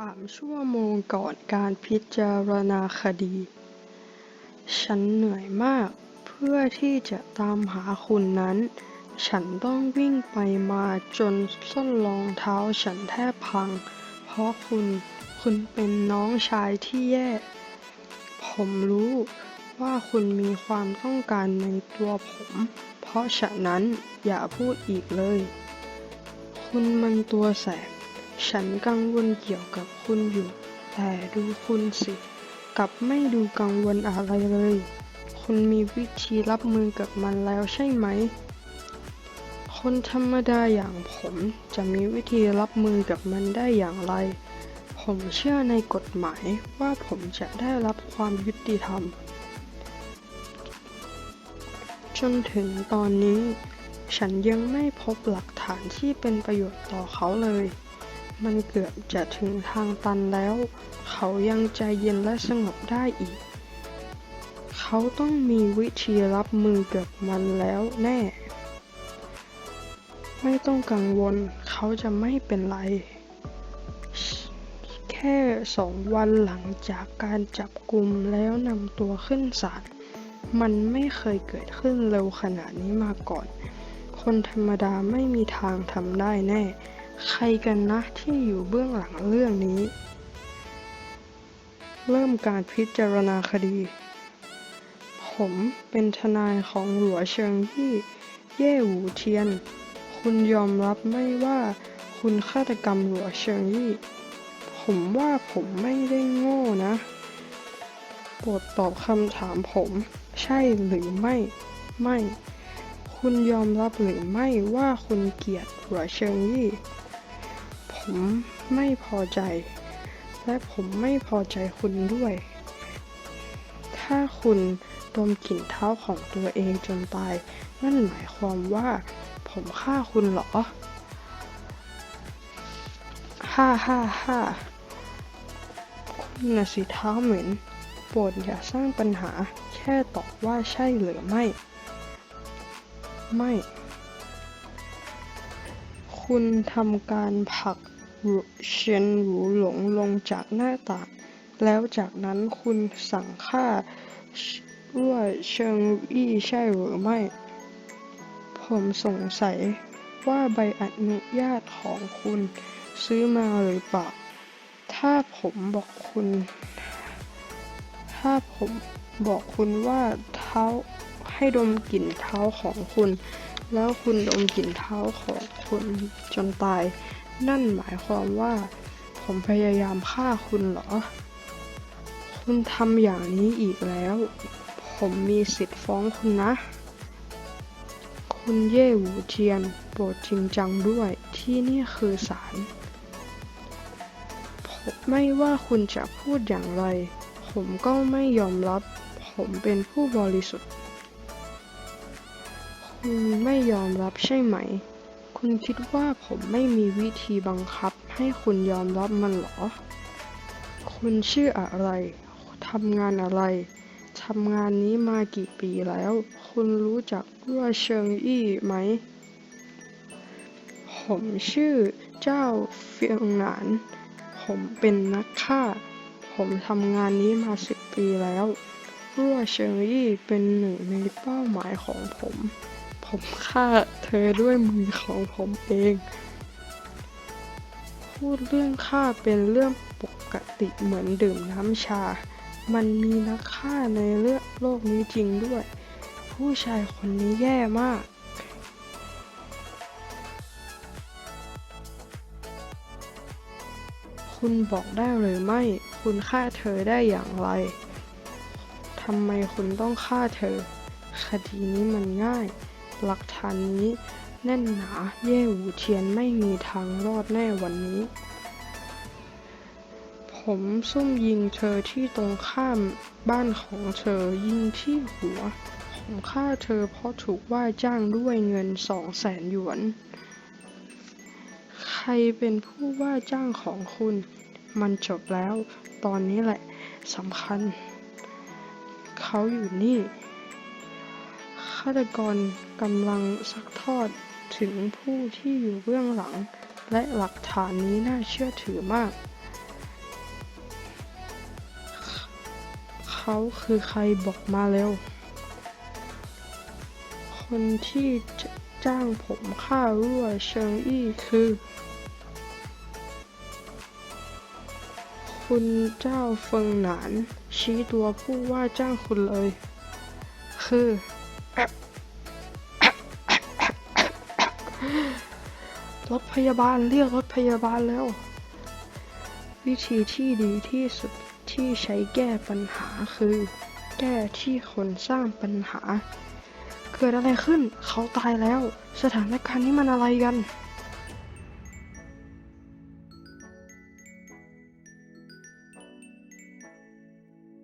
สามชั่วโมงก่อนการพิจารณาคดี ฉันเหนื่อยมากเพื่อที่จะตามหาคุณนั้น ฉันต้องวิ่งไปมาจนส้นรองเท้าฉันแทบพัง เพราะคุณคุณเป็นน้องชายที่แย่ ผมรู้ว่าคุณมีความต้องการในตัวผม เพราะฉะนั้นอย่าพูดอีกเลย คุณมันตัวแสบ ฉันกังวลเกี่ยวกับคุณอยู่ แต่ดูคุณสิ กลับไม่ดูกังวลอะไรเลย คุณมีวิธีรับมือกับมันแล้วใช่ไหม คนธรรมดาอย่างผมจะมีวิธีรับมือกับมันได้อย่างไร ผมเชื่อในกฎหมายว่าผมจะได้รับความยุติธรรม จนถึงตอนนี้ ฉันยังไม่พบหลักฐานที่เป็นประโยชน์ต่อเขาเลย มันเกือบจะถึงทางตันแล้ว เขายังใจเย็นและสงบได้อีก เขาต้องมีวิธีรับมือกับมันแล้วแน่ ไม่ต้องกังวล เขาจะไม่เป็นไร แค่สองวันหลังจากการจับกลุ่มแล้วนำตัวขึ้นศาล มันไม่เคยเกิดขึ้นเร็วขนาดนี้มาก่อน คนธรรมดาไม่มีทางทำได้แน่ ใครกันนะที่อยู่เบื้องหลังเรื่องนี้ เริ่มการพิจารณาคดี ผมเป็นทนายของหลัวเชิงยี่เย่หูเทียน คุณยอมรับไหม่ว่าคุณฆาตกรรมหลัวเชิงยี่ ผมว่าผมไม่ได้โง่นะ โปรดตอบคำถามผม ใช่หรือไม่ ไม่ คุณยอมรับหรือไม่ว่าคุณเกลียดหัวเชิงยี่ พอใจ และผมไม่พอใจคุณด้วย ถ้าคุณดมกลิ่นเท้าของตัวเองจนตาย นั่นหมายความว่า ผมฆ่าคุณเหรอ ฮ่าฮ่าฮ่าคุณน่ะสิเท้าเหม็นโปรดอย่าสร้างปัญหา แค่ตอบว่าใช่หรือไม่ ไม่ คุณทำการผลัก เชียนหรูหลงลงจากหน้าต่าง แล้วจากนั้นคุณสั่งฆ่ารั่วเชิงอี้ใช่หรือไม่ ผมสงสัยว่าใบอนุญาตของคุณซื้อมาหรือเปล่า ถ้าผมบอกคุณ ถ้าผมบอกคุณว่าเท้าให้ดมกลิ่นเท้าของคุณ แล้วคุณดมกลิ่นเท้าของคุณจนตาย นั่นหมายความว่า ผมพยายามฆ่าคุณเหรอ คุณทำอย่างนี้อีกแล้ว ผมมีสิทธิ์ฟ้องคุณนะ คุณเย่หวูเทียนโปรดจริงจังด้วยที่นี่คือศาลไม่ว่าคุณจะพูดอย่างไร ผมก็ไม่ยอมรับ ผมเป็นผู้บริสุทธิ์ คุณไม่ยอมรับใช่ไหม คุณคิดว่าผมไม่มีวิธีบังคับให้คุณยอมรับมันเหรอ คุณชื่ออะไร ทำงานอะไร ทำงานนี้มากี่ปีแล้ว คุณรู้จักรั่วเชิงอี้ไหม ผมชื่อเจ้าเฟียงหนาน ผมเป็นนักฆ่า ผมทำงานนี้มาสิบปีแล้วรั่วเชิงอี้เป็นหนึ่งในเป้าหมายของผม ผมฆ่าเธอด้วยมือของผมเอง พูดเรื่องฆ่าเป็นเรื่องปกติเหมือนดื่มน้ำชา มันมีนักฆ่าในเรื่องโลกนี้จริงด้วย ผู้ชายคนนี้แย่มากคุณบอกได้หรือไม่ คุณฆ่าเธอได้อย่างไร ทำไมคุณต้องฆ่าเธอ คดีนี้มันง่าย หลักฐานนี้แน่นหนาเย่หูเทียนไม่มีทางรอดแน่วันนี้ ผมซุ่มยิงเธอที่ตรงข้ามบ้านของเธอยิงที่หัว ผมฆ่าเธอเพราะถูกว่าจ้างด้วยเงินสองแสนหยวน ใครเป็นผู้ว่าจ้างของคุณ มันจบแล้ว ตอนนี้แหละสำคัญ เขาอยู่นี่าตกรกำลังซักทอดถึงผู้ที่อยู่เบื้องหลัง และหลักฐานนี้น่าเชื่อถือมาก เขาคือใครบอกมาเร็ว คนที่จ้างผมฆ่ารั่วเชิงอี้คือ คุณเจ้าเฟิงหนาน ชี้ตัวผู้ว่าจ้างคุณเลย คือ รถพยาบาลเรียกรถพยาบาลแล้ว วิธีที่ดีที่สุดที่ใช้แก้ปัญหาคือ แก้ที่คนสร้างปัญหา เกิดอะไรขึ้นเขาตายแล้ว สถานการณ์นี้มันอะไรกัน